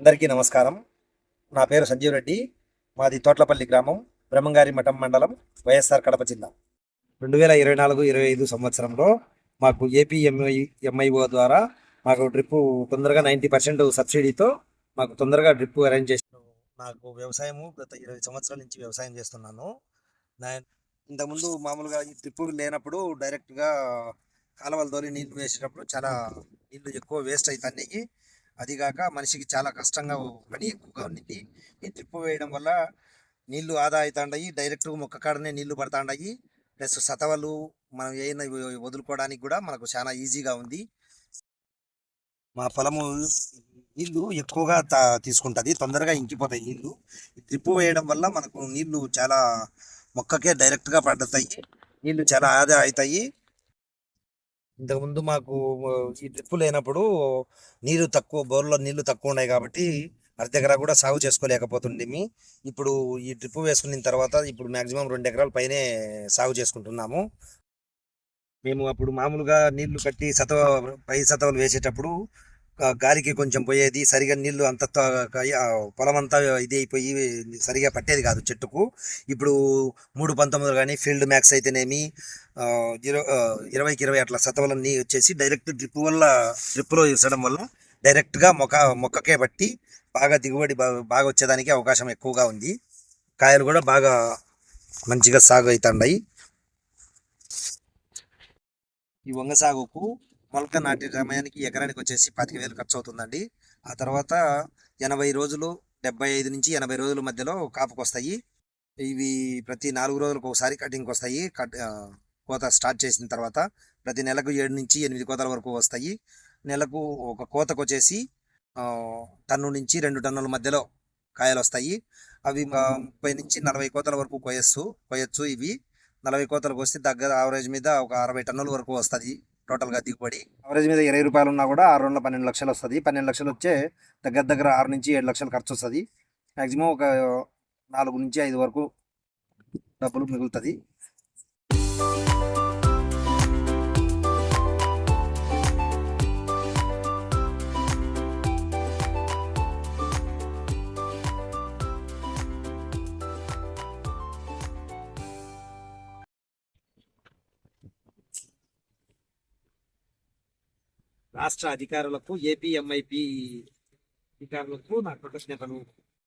అందరికీ నమస్కారం. నా పేరు సంజీవ్ రెడ్డి. మాది తోట్లపల్లి గ్రామం బ్రహ్మంగారి మఠం మండలం వైఎస్ఆర్ కడప జిల్లా. రెండు వేల ఇరవై నాలుగు ఇరవై ఐదు సంవత్సరంలో మాకు ఏపీ ఎంఐ ఎంఐఓ ద్వారా మాకు డ్రిప్ తొందరగా నైంటీ పర్సెంట్ సబ్సిడీతో మాకు తొందరగా డ్రిప్ అరేంజ్ చేసిన నాకు వ్యవసాయము గత ఇరవై సంవత్సరాల నుంచి వ్యవసాయం చేస్తున్నాను. నా ఇంతకుముందు మామూలుగా ఈ డ్రిప్ లేనప్పుడు డైరెక్ట్గా కాలువల ద్వారా నీళ్ళు వేసేటప్పుడు చాలా నీళ్ళు ఎక్కువ వేస్ట్ అవుతాయి అదిగాక మనిషికి చాలా కష్టంగా పని ఎక్కువగా ఉండింది. ఈ డ్రిప్ వేయడం వల్ల నీళ్ళు ఆదా అవుతాండాయి డైరెక్ట్ మొక్క కాడనే నీళ్ళు పడతాండాయి. ప్లస్ సతవలు మనం ఏమైనా వదులుకోవడానికి కూడా మనకు చాలా ఈజీగా ఉంది. మా పొలము నీళ్ళు ఎక్కువగా తీసుకుంటుంది తొందరగా ఇంకిపోతాయి నీళ్ళు. ట్రిప్పు డ్రిప్ వేయడం వల్ల మనకు నీళ్ళు చాలా మొక్కకే డైరెక్ట్గా పడతాయి. నీళ్ళు చాలా ఆదా అవుతాయి ఇంతకుముందు మాకు ఈ డ్రిప్ లేనప్పుడు నీరు తక్కువ బోర్లో నీళ్ళు తక్కువ ఉన్నాయి కాబట్టి అర్ధ ఎకరా కూడా సాగు చేసుకోలేకపోతుండేమి. ఇప్పుడు ఈ డ్రిప్ వేసుకున్న తర్వాత ఇప్పుడు మ్యాక్సిమం రెండు ఎకరాల పైనే సాగు చేసుకుంటున్నాము. మేము అప్పుడు మామూలుగా నీళ్ళు కట్టి సతవ పై సతవలు వేసేటప్పుడు గాలికి కొంచెం పోయేది సరిగా నీళ్ళు అంత పొలం అంతా ఇది అయిపోయి సరిగా పట్టేది కాదు చెట్టుకు. ఇప్పుడు మూడు పంతొమ్మిది కానీ ఫీల్డ్ మ్యాక్స్ అయితేనేమి ఇరవై ఇరవైకి ఇరవై అట్లా సతవలన్నీ వచ్చేసి డైరెక్ట్ డ్రిప్ వల్ల డ్రిప్లో వేసడం వల్ల డైరెక్ట్గా మొక్క మొక్కకే బట్టి బాగా దిగుబడి బాగా బాగా వచ్చేదానికి అవకాశం ఎక్కువగా ఉంది. కాయలు కూడా బాగా మంచిగా సాగు అవుతాయి ఈ వంగ సాగుకు మొలక నాటే సమయానికి ఎకరానికి వచ్చేసి పాతిక వేలు ఖర్చు అవుతుందండి ఆ తర్వాత ఎనభై రోజులు డెబ్బై ఐదు నుంచి ఎనభై రోజుల మధ్యలో కాపుకు వస్తాయి ఇవి ప్రతి నాలుగు రోజులకు ఒకసారి కటింగ్కి వస్తాయి కట్ కోత స్టార్ట్ చేసిన తర్వాత ప్రతి నెలకు ఏడు నుంచి ఎనిమిది కోతల వరకు వస్తాయి. నెలకు ఒక కోతకు వచ్చేసి టన్ను నుంచి రెండు టన్నుల మధ్యలో కాయలు వస్తాయి అవి ముప్పై నుంచి నలభై కోతల వరకు కొయ్యచ్చు కొయ్యచ్చు ఇవి. నలభై కోతలకు వస్తే దగ్గర ఆవరేజ్ మీద ఒక అరవై టన్నుల వరకు వస్తుంది టోటల్గా దిగుబడి. ఆవరేజ్ మీద ఇరవై రూపాయలు ఉన్నా కూడా ఆరు వందల పన్నెండు లక్షలు వస్తుంది. పన్నెండు లక్షలు వచ్చే దగ్గర దగ్గర ఆరు నుంచి ఏడు లక్షలు ఖర్చు వస్తుంది. మ్యాక్సిమం ఒక నాలుగు నుంచి ఐదు వరకు డబ్బులు మిగులుతుంది. రాష్ట్ర అధికారులకు ఏపీఎంఐపి అధికారులకు నా కృతజ్ఞతలు.